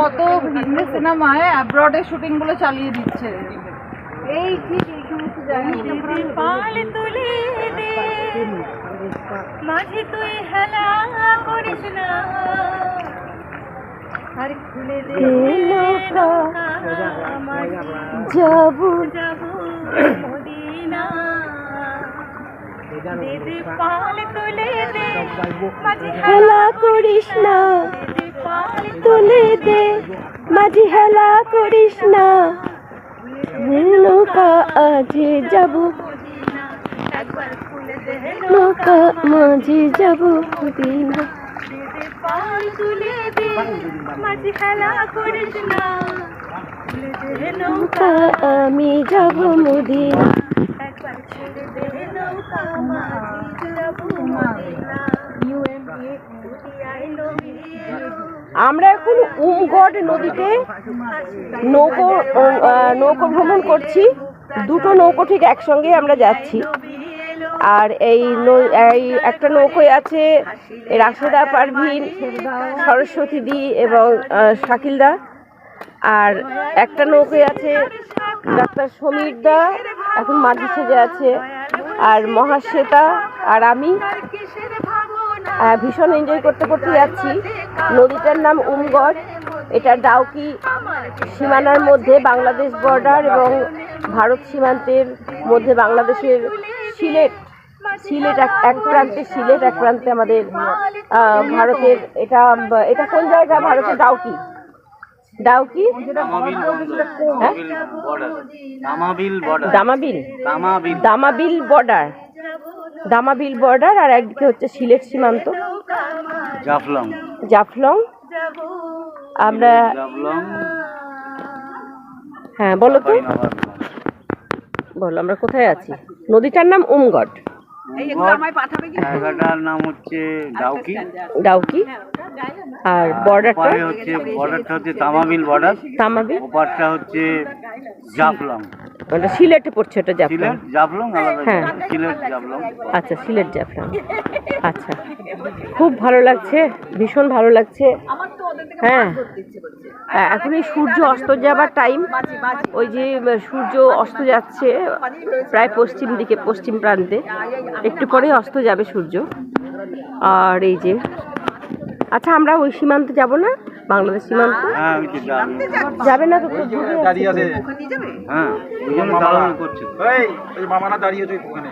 কত হিন্দি সিনেমায় অ্যাব্রডে শুটিংগুলো চালিয়ে দিচ্ছে। এই ঠিক এই সমস্ত জায়গায়। পাল তুলে দে মাঝে তুই হেলা করিস না। আর খুলে দে। যাব। যাব মদিনা। দে দে পাল তুলে দে মাঝে হেলা করিস না। তুলে দে মাঝে হেলা করিস না। নৌকা আজ যাব। নৌকা মাঝে যাব মদিনা পাল তুলে দে মাঝে খেলা করিস না। নৌকা আমি যাব মদিনা। নৌকা আমরা এখন উমগড় নদীতে নৌকো নৌকো ভ্রমণ করছি। দুটো নৌকো ঠিক একসঙ্গে আমরা যাচ্ছি। আর এই এই একটা নৌকোয় আছে রাশেদা পারভিন সরস্বতী দি এবং আহ, শাকিল দা। আর একটা নৌকোয় আছে ডাক্তার সমীর দা এখন মাঝি সেজে আছে। আর মহাশ্বেতা আর আমি। ভীষণ এনজয় করতে করতে যাচ্ছি। নদীটার নাম উমগড়। এটা ডাউকি সীমানার মধ্যে বাংলাদেশ বর্ডার এবং ভারত সীমান্তের মধ্যে বাংলাদেশের সিলেট। সিলেট এক এক প্রান্তে সিলেট এক প্রান্তে আমাদের ভারতের এটা এটা কোন জায়গা? ভারতের ডাউকি। ডাউকি? হ্যাঁ? দামাবিল দামাবিল। দামাবিল। বর্ডার দামাবিল বর্ডার আর একদিকে হচ্ছে সিলেট সীমান্ত। জাফলং। জাফলং। আমরা জাফলং। হ্যাঁ বলো তো। বলো আমরা কোথায় আছি? নদীটার নাম উমগড়। জায়গাটার নাম হচ্ছে ডাউকি। ডাউকি। আর বর্ডারটা? হচ্ছে বর্ডারটা হচ্ছে তামাবিল বর্ডার। তামাবিল ওপারটা হচ্ছে জাফলং। ওটা সিলেটে পড়ছে ওটা জাফলং। জাফলং হ্যাঁ। সিলেট জাফলং। আচ্ছা সিলেট জাফলং। আচ্ছা। খুব ভালো লাগছে ভীষণ ভালো লাগছে। হ্যাঁ। হ্যাঁ, এখন এই সূর্য অস্ত যাবার টাইম ওই যে সূর্য অস্ত যাচ্ছে প্রায় পশ্চিম দিকে পশ্চিম প্রান্তে। একটু পরে অস্ত যাবে সূর্য। আর এই যে আচ্ছা আমরা ওই সীমান্তে যাব না? বাংলাদেশ সীমান্ত? হ্যাঁ যাবে যাবে। না তো। দাঁড়িয়ে আছে। হ্যাঁ মামারা দাঁড়িয়ে আছে ওখানে।